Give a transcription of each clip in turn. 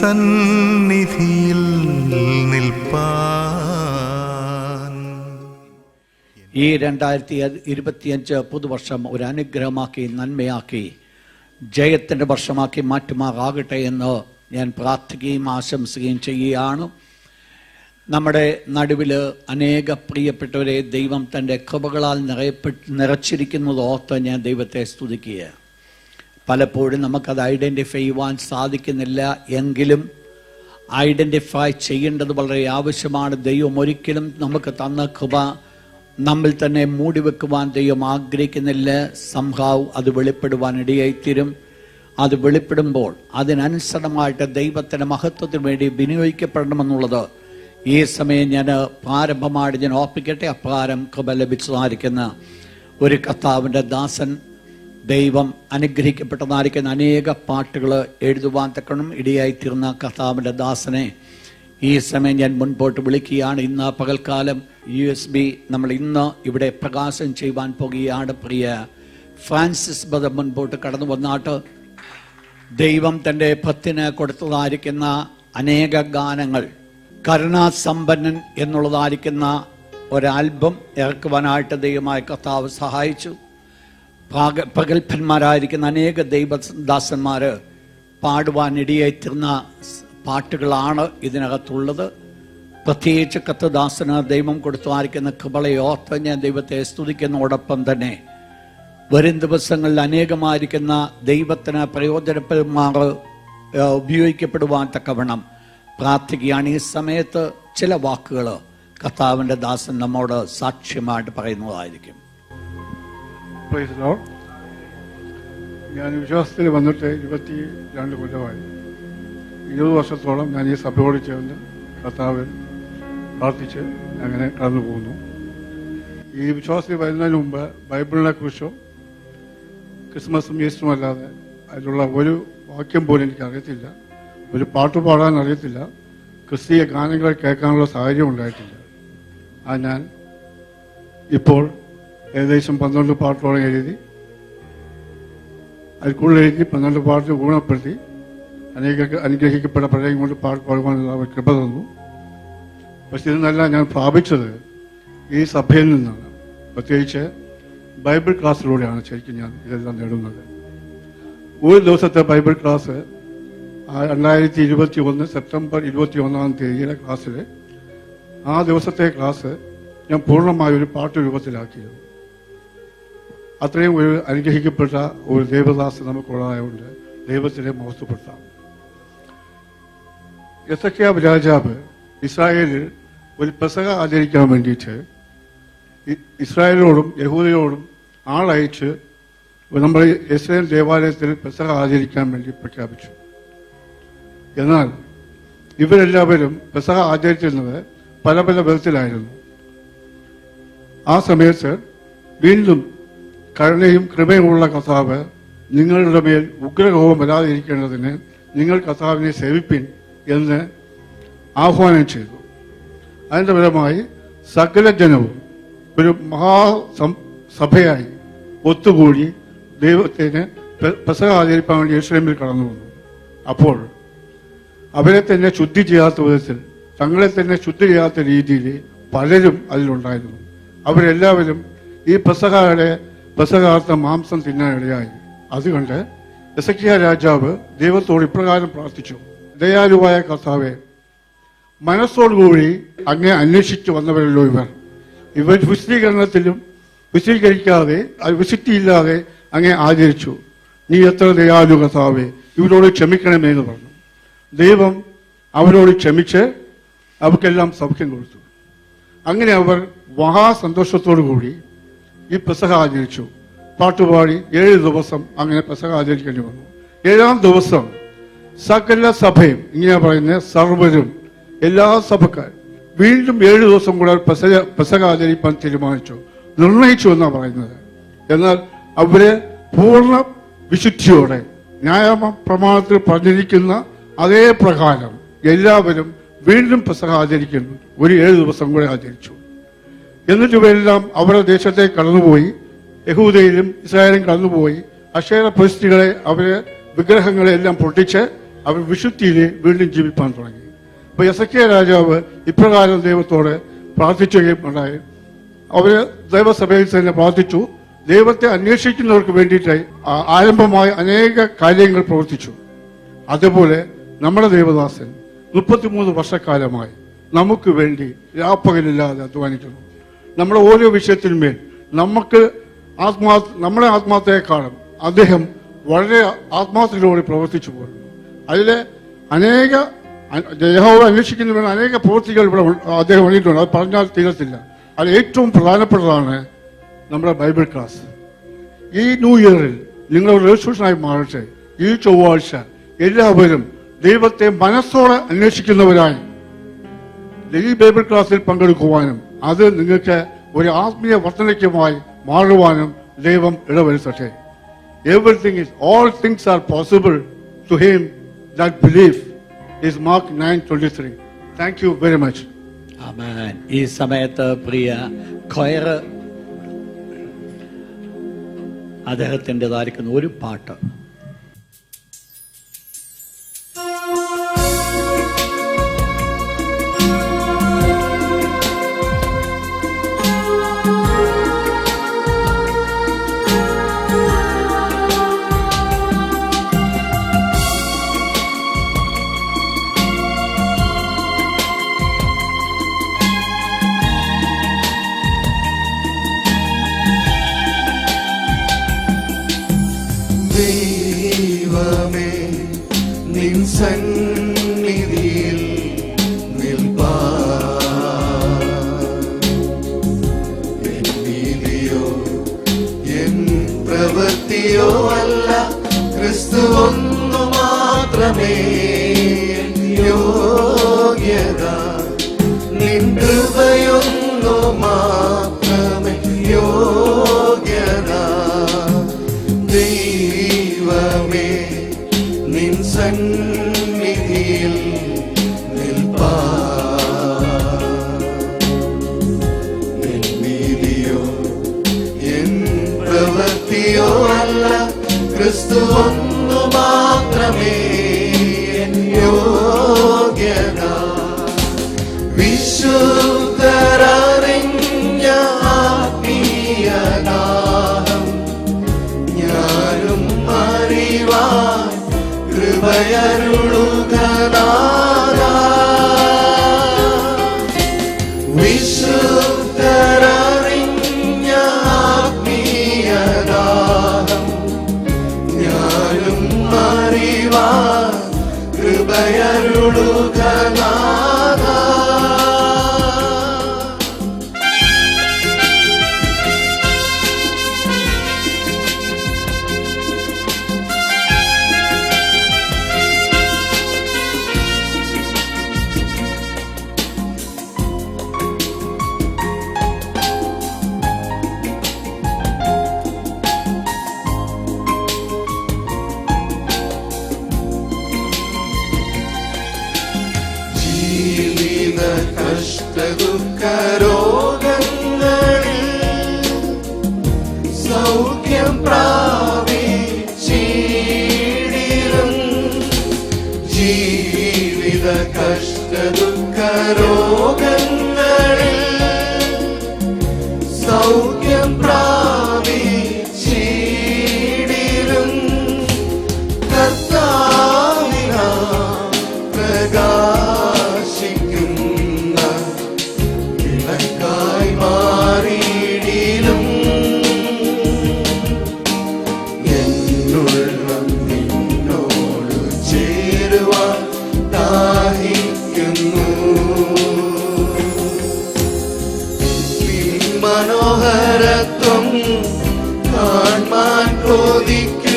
തിരുസന്നിധിയിൽ നിൽപ്പാൻ. ഈ രണ്ടായിരത്തി ഇരുപത്തിയഞ്ച് പുതുവർഷം ഒരു അനുഗ്രഹമാക്കി നന്മയാക്കി ജയത്തിന്റെ വർഷമാക്കി മാറ്റുമാറാകട്ടെ എന്ന് ഞാൻ പ്രാർത്ഥിക്കുകയും ആശംസിക്കുകയും ചെയ്യുകയാണ്. നമ്മുടെ നടുവിൽ അനേക പ്രിയപ്പെട്ടവരെ ദൈവം തന്റെ കൃപകളാൽ നിറയപ്പെട്ട് നിറച്ചിരിക്കുന്നത് ഓർത്ത് ഞാൻ ദൈവത്തെ സ്തുതിക്കുക പലപ്പോഴും നമുക്കത് ഐഡന്റിഫൈ ചെയ്യുവാൻ സാധിക്കുന്നില്ല എങ്കിലും ഐഡന്റിഫൈ ചെയ്യേണ്ടത് വളരെ ആവശ്യമാണ്. ദൈവം ഒരിക്കലും നമുക്ക് തന്ന കൃപ നമ്മിൽ തന്നെ മൂടി വെക്കുവാൻ ദൈവം ആഗ്രഹിക്കുന്നില്ല. സംഭാവ് അത് വെളിപ്പെടുവാൻ ഇടയായിത്തീരും. അത് വെളിപ്പെടുമ്പോൾ അതിനനുസരണമായിട്ട് ദൈവത്തിന്റെ മഹത്വത്തിന് വേണ്ടി വിനിയോഗിക്കപ്പെടണമെന്നുള്ളത് ഈ സമയം ഞാൻ പ്രാരംഭമായിട്ട് ഞാൻ ഓർപ്പിക്കട്ടെ. അപ്രകാരം കൃപ ലഭിച്ചതായിരിക്കുന്ന ഒരു കർത്താവിന്റെ ദാസൻ ദൈവം അനുഗ്രഹിക്കപ്പെട്ടതായിരിക്കുന്ന അനേക പാട്ടുകൾ എഴുതുവാൻ തക്കണം ഇടിയായി തീർന്ന കർത്താവിന്റെ ദാസനെ. ഈ സമയം ഞാൻ മുൻപോട്ട് വിളിക്കുകയാണ്. ഇന്ന് പകൽക്കാലം യു എസ് ബി നമ്മൾ ഇന്ന് ഇവിടെ പ്രകാശം ചെയ്യുവാൻ പോകുകയാണ് പ്രിയ ഫ്രാൻസിസ് ബദ മുൻപോട്ട് കടന്നു വന്നാട്ട്. ദൈവം തന്റെ ഭക്തിന് കൊടുത്തതായിരിക്കുന്ന അനേക ഗാനങ്ങൾ കരുണാസമ്പന്നൻ എന്നുള്ളതായിരിക്കുന്ന ഒരാൽബം ഇറക്കുവാനായിട്ട് ദൈവമായ കർത്താവ് സഹായിച്ചു. പാക പ്രഗത്ഭന്മാരായിരിക്കുന്ന അനേക ദൈവദാസന്മാർ പാടുവാൻ ഇടയായിത്തീർന്ന പാട്ടുകളാണ് ഇതിനകത്തുള്ളത്. പ്രത്യേകിച്ച് കത്തദാസന് ദൈവം കൊടുത്തുമായിരിക്കുന്ന കൃപളെ ഓർത്ത് ഞാൻ ദൈവത്തെ സ്തുതിക്കുന്നതോടൊപ്പം തന്നെ വരും ദിവസങ്ങളിൽ അനേകമായിരിക്കുന്ന ദൈവത്തിന് പ്രയോജനപ്പെടുമാർ ഉപയോഗിക്കപ്പെടുവാൻ തക്കവണ്ണം പ്രാർത്ഥിക്കുകയാണ്. ഈ സമയത്ത് ചില വാക്കുകൾ കർത്താവിന്റെ ദാസൻ നമ്മോട് സാക്ഷ്യമായിട്ട് പറയുന്നതായിരിക്കും. പ്രൈസ് ലോർഡ് ഞാൻ വിശ്വാസത്തിൽ വന്നിട്ട് ഇരുപത്തി രണ്ട് കൊല്ലമായി. ഇരുപത് വർഷത്തോളം ഞാൻ ഈ സഭയോട് ചേർന്ന് കർത്താവിൽ പ്രാർത്ഥിച്ച് അങ്ങനെ കടന്നു പോകുന്നു. ഈ വിശ്വാസത്തിൽ വരുന്നതിന് മുമ്പ് ബൈബിളിനെ കുറിച്ചോ ക്രിസ്മസും ഈസ്റ്ററും അല്ലാതെ അതിലുള്ള ഒരു വാക്യം പോലും എനിക്ക് അറിയത്തില്ല ഒരു പാട്ട് പാടാൻ അറിയത്തില്ല. ക്രിസ്തീയ ഗാനങ്ങൾ കേൾക്കാനുള്ള സാഹചര്യം ഉണ്ടായിട്ടില്ല. ആ ഞാൻ ഇപ്പോൾ ഏകദേശം പന്ത്രണ്ട് പാട്ടോളം എഴുതി. അതിൽ കൂടുതൽ എഴുതി പന്ത്രണ്ട് പാട്ട് ഗുണപ്പെടുത്തി. അനേക അനുഗ്രഹിക്കപ്പെട്ട പഴയ കൊണ്ട് പാട്ട് പാടുവാനുള്ള കൃപ തന്നു. പക്ഷെ ഇതെന്നല്ല ഞാൻ പ്രാപിച്ചത് ഈ സഭയിൽ നിന്നാണ്. പ്രത്യേകിച്ച് ബൈബിൾ ക്ലാസ്സിലൂടെയാണ് ശരിക്കും ഞാൻ ഇതെല്ലാം നേടുന്നത്. ഒരു ദിവസത്തെ ബൈബിൾ ക്ലാസ് രണ്ടായിരത്തി ഇരുപത്തി ഒന്ന് സെപ്റ്റംബർ ഇരുപത്തി ഒന്നാം തീയതിയിലെ ക്ലാസ്സിൽ ആ ദിവസത്തെ ക്ലാസ് ഞാൻ പൂർണമായ ഒരു പാട്ട് രൂപത്തിലാക്കിയിരുന്നു അത്രയും ഒരു അനുഗ്രഹിക്കപ്പെട്ട ഒരു ദേവദാസ് നമുക്കുള്ളതായതുകൊണ്ട് ദൈവത്തിനെ മഹത്വപ്പെടുത്താം. എസക്കിയാബ് രാജാവ് ഇസ്രായേലിൽ ഒരു പെസക ആചരിക്കാൻ വേണ്ടിയിട്ട് ഇസ്രായേലിനോടും യഹൂദയോടും ആളയച്ച് നമ്മൾ ഇസ്രായേൽ ദേവാലയത്തിൽ പെസക ആചരിക്കാൻ വേണ്ടി പ്രഖ്യാപിച്ചു. എന്നാൽ ഇവരെല്ലാവരും പെസക ആചരിച്ചിരുന്നത് പല പല വിധത്തിലായിരുന്നു. ആ സമയത്ത് വീണ്ടും കരുണയും കൃപയുമുള്ള കർത്താവ് നിങ്ങളുടെ മേൽ ഉഗ്രകോപം വരാതിരിക്കേണ്ടതിന് നിങ്ങൾ കർത്താവിനെ സേവിപ്പിൻ എന്ന് ആഹ്വാനം ചെയ്തു. അതിന്റെ ഫലമായി സകല ജനവും ഒരു മഹാസഭയായി ഒത്തുകൂടി ദൈവത്തിന് പ്രസംഗം ആചരിപ്പാൻ വേണ്ടി യേശുലേമിൽ കടന്നു വന്നു. അപ്പോൾ അവരെ തന്നെ ശുദ്ധി ചെയ്യാത്ത വിധത്തിൽ തങ്ങളെ തന്നെ ശുദ്ധി ചെയ്യാത്ത രീതിയിൽ പലരും അതിലുണ്ടായിരുന്നു. അവരെല്ലാവരും ഈ പെസഹയുടെ പെസഹാർത്ഥ മാംസം തിന്നാനിടയായി അതുകൊണ്ട് എസക്കിയ രാജാവ് ദൈവത്തോട് ഇപ്രകാരം പ്രാർത്ഥിച്ചു. ദയാലുവായ കർത്താവെ മനസ്സോടുകൂടി അങ്ങനെ അന്വേഷിച്ചു വന്നവരല്ലോ ഇവർ. ഇവർ വിശദീകരണത്തിലും വിശദീകരിക്കാതെ വിശുദ്ധിയില്ലാതെ അങ്ങനെ ആചരിച്ചു. നീ എത്ര ദയാലു കർത്താവെ ഇവരോട് ക്ഷമിക്കണമേ എന്ന് പറഞ്ഞു. ദൈവം അവരോട് ക്ഷമിച്ച് അവർക്കെല്ലാം സൗഖ്യം കൊടുത്തു. അങ്ങനെ അവർ മഹാസന്തോഷത്തോടു കൂടി ഈ പെസഹ ആചരിച്ചു. പാട്ടുപാടി ഏഴ് ദിവസം അങ്ങനെ പെസക ആചരിക്കേണ്ടി വന്നു. ഏഴാം ദിവസം സകല സഭയും ഇങ്ങനെ പറയുന്ന സർവരും എല്ലാ സഭക്കാരും വീണ്ടും ഏഴ് ദിവസം കൂടെ പെസക പെസക ആചരിപ്പാൻ തീരുമാനിച്ചു. നിർണയിച്ചു എന്നാണ് പറയുന്നത്. എന്നാൽ അവരെ പൂർണ വിശുദ്ധിയോടെ ന്യായ പ്രമാണത്തിൽ പറഞ്ഞിരിക്കുന്ന അതേ പ്രകാരം എല്ലാവരും വീണ്ടും പെസക ആചരിക്കുന്നു. ഒരു ഏഴ് ദിവസം കൂടെ ആചരിച്ചു. എന്നിട്ട് ഇവരെല്ലാം അവരുടെ ദേശത്തേക്ക് കടന്നുപോയി. യഹൂദയിലും ഇസ്രായേലും കടന്നുപോയി. അക്ഷര പരിസ്ഥിതികളെ അവരെ വിഗ്രഹങ്ങളെ എല്ലാം പൊട്ടിച്ച് അവർ വിശുദ്ധിയിൽ വീണ്ടും ജീവിപ്പാൻ തുടങ്ങി. അപ്പൊ എസക്കിയ രാജാവ് ഇപ്രകാരം ദൈവത്തോട് പ്രാർത്ഥിക്കുകയും ഉണ്ടായി. അവർ ദൈവസഭയിൽ തന്നെ പ്രാർത്ഥിച്ചു. ദൈവത്തെ അന്വേഷിക്കുന്നവർക്ക് വേണ്ടിയിട്ട് ആരംഭമായി ആരംഭമായ അനേക കാര്യങ്ങൾ പ്രവർത്തിച്ചു. അതുപോലെ നമ്മുടെ ദേവദാസൻ മുപ്പത്തിമൂന്ന് വർഷക്കാലമായി നമുക്ക് വേണ്ടി രാപ്പകലില്ലാതെ അധ്വാനിക്കുന്നു. നമ്മുടെ ഓരോ വിഷയത്തിനുമേൽ നമുക്ക് ആത്മാ നമ്മുടെ ആത്മാർത്ഥയെക്കാളും അദ്ദേഹം വളരെ ആത്മാർത്ഥതയോടെ പ്രവർത്തിച്ചു പോരുന്നു. അതിലെ അനേക യഹോവ അന്വേഷിക്കുന്നവർ അനേക പ്രവൃത്തികൾ ഇവിടെ അദ്ദേഹം വന്നിട്ടുണ്ട് അത് പറഞ്ഞാൽ തീരത്തില്ല. അത് ഏറ്റവും പ്രധാനപ്പെട്ടതാണ് നമ്മുടെ ബൈബിൾ ക്ലാസ്. ഈ ന്യൂ ഇയറിൽ നിങ്ങൾ റെസൊല്യൂഷനായി മാറട്ടെ. ഈ ചൊവ്വാഴ്ച എല്ലാവരും ദൈവത്തെ മനസ്സോടെ അന്വേഷിക്കുന്നവരായി ഈ ബൈബിൾ ക്ലാസ്സിൽ പങ്കെടുക്കുവാനും അത് നിങ്ങൾക്ക് ഒരു ആത്മീയ വർധനയ്ക്കുമായി മാറുവാനും ദൈവം ഇടവരുത്തട്ടെ everything is all things are possible to him that believe is Mark nine twenty three thank you very much ഈ സമയത്ത് പ്രിയ ഖയറ് അദ്ദേഹത്തിന്റെതായിരിക്കുന്ന ഒരു പാട്ട്. പ്രവൃത്തിയോ അല്ല ക്രിസ്തു ഒന്നു മാത്രമേ യോഗ്യത. പ്രവൃത്തിയോ അല്ല ക്രിസ്തു ഒന്നു മാത്രമേ യോഗ്യത. വിശുദ്ധറിഞ്ഞ ആത്മീയദാഹം ഞാനും അറിവാൻ കൃപയരുളുക దేవుడు కదా കാണാൻ കൊതിക്കുന്നു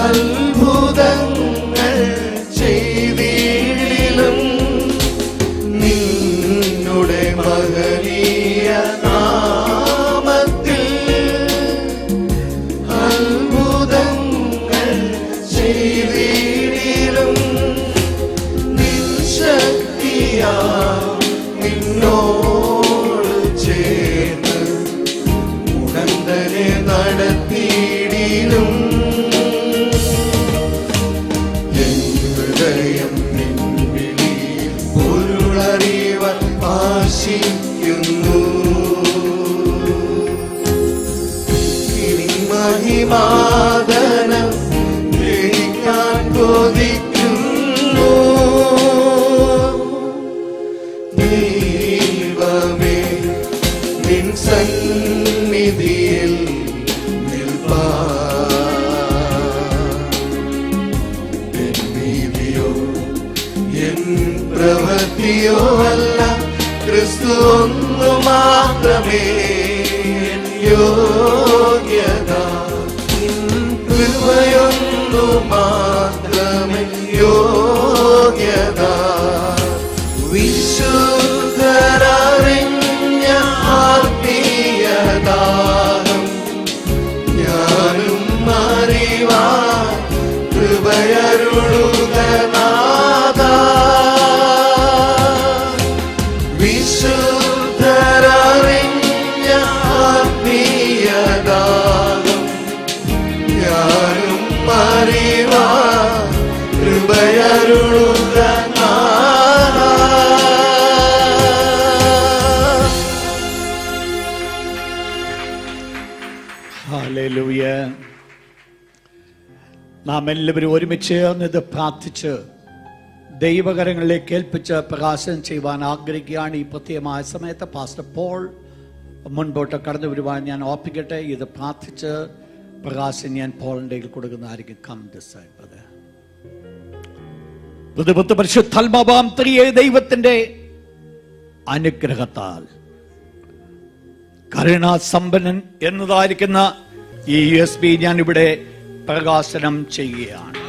അത്ഭുതങ്ങൾ പ്രവൃത്തിയോ അല്ല ക്രിസ്തു ഒന്നു മാത്രമേ യോഗ്യത. കൃപയൊന്നു മാത്രമേ യോഗ്യത. വിശുദ്ധരറിഞ്ഞ ആത്മീയദാനം ഞാനും അറിവാ കൃപയരുളുക നാം എല്ലാവരും ഒരുമിച്ച് ഇത് പ്രാർത്ഥിച്ച് ദൈവകരങ്ങളിലേക്ക് ഏൽപ്പിച്ച് പ്രകാശനം ചെയ്യുവാൻ ആഗ്രഹിക്കുകയാണ് ഈ പ്രത്യേകമായ സമയത്ത് പാസ്റ്റർ പോൾ മുൻപോട്ട് കടന്നു വരുവാൻ ഞാൻ ഓർപ്പിക്കട്ടെ. ഇത് പ്രാർത്ഥിച്ച് പ്രകാശം ഞാൻ പോളിന്റെ കൊടുക്കുന്ന കൊടുക്കുന്നതായിരിക്കും. കം ഡിസൈബത് ദൈവത്തിന്റെ അനുഗ്രഹത്താൽ. കരുണാസമ്പന്നൻ എന്നതായിരിക്കുന്ന ഈ യു എസ് ബി ഞാൻ ഇവിടെ പ്രകാശനം ചെയ്യുകയാണ്.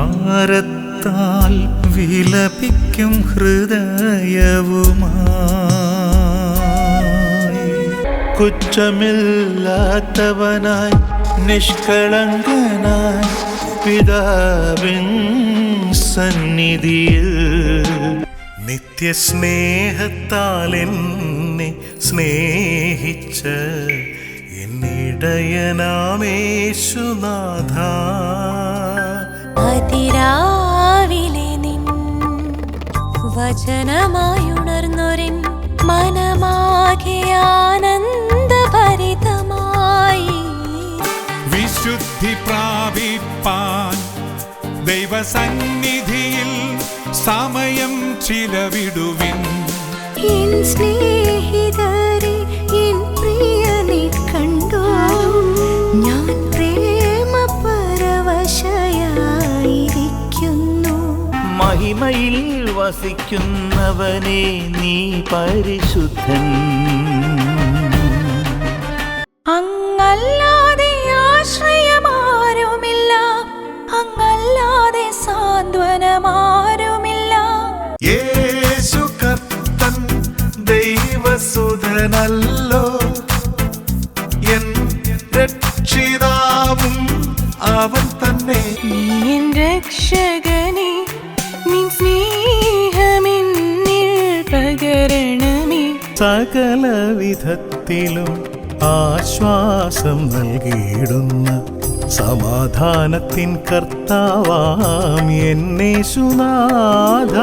ജീവിതഭാരത്താൽ വിലപിക്കും ഹൃദയവുമായി. കുറ്റമില്ലാത്തവനായി നിഷ്കളങ്കനായി പിതാവിൻ സന്നിധിയിൽ നിത്യസ്നേഹത്താൽ എന്നെ സ്നേഹിച്ച എന്നിടയനാമേശുനാഥ അതിരാവിലെ നിൻ വചനമായുണർന്നൊരിൻ മനമാകെ ആനന്ദഭരിതമായി. വിശുദ്ധി പ്രാപിപ്പാൻ ദൈവസന്നിധിയിൽ സമയം ചിലവിടുവിൻ. എൻ മഹിമയിൽ വസിക്കുന്നവനെ നീ പരിശുദ്ധൻ. അങ്ങല്ലാതെ ആശ്രയമാരുമില്ല അങ്ങല്ലാതെ സാന്ത്വനമാരുമില്ല. യേശു കർത്തൻ ദൈവസുതനല്ലോ. സകല വിധത്തിലും ആശ്വാസം നൽകിയിടുന്ന സമാധാനത്തിൻ കർത്താവാം എന്നെ സുനാഥ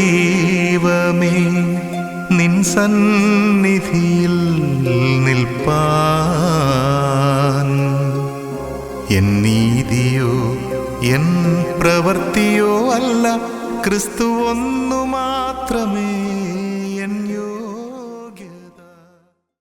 ദൈവമേ നിൻ സന്നിധിയിൽ പ്രവൃത്തിയോ അല്ല ക്രിസ്തു ഒന്നു മാത്രമേ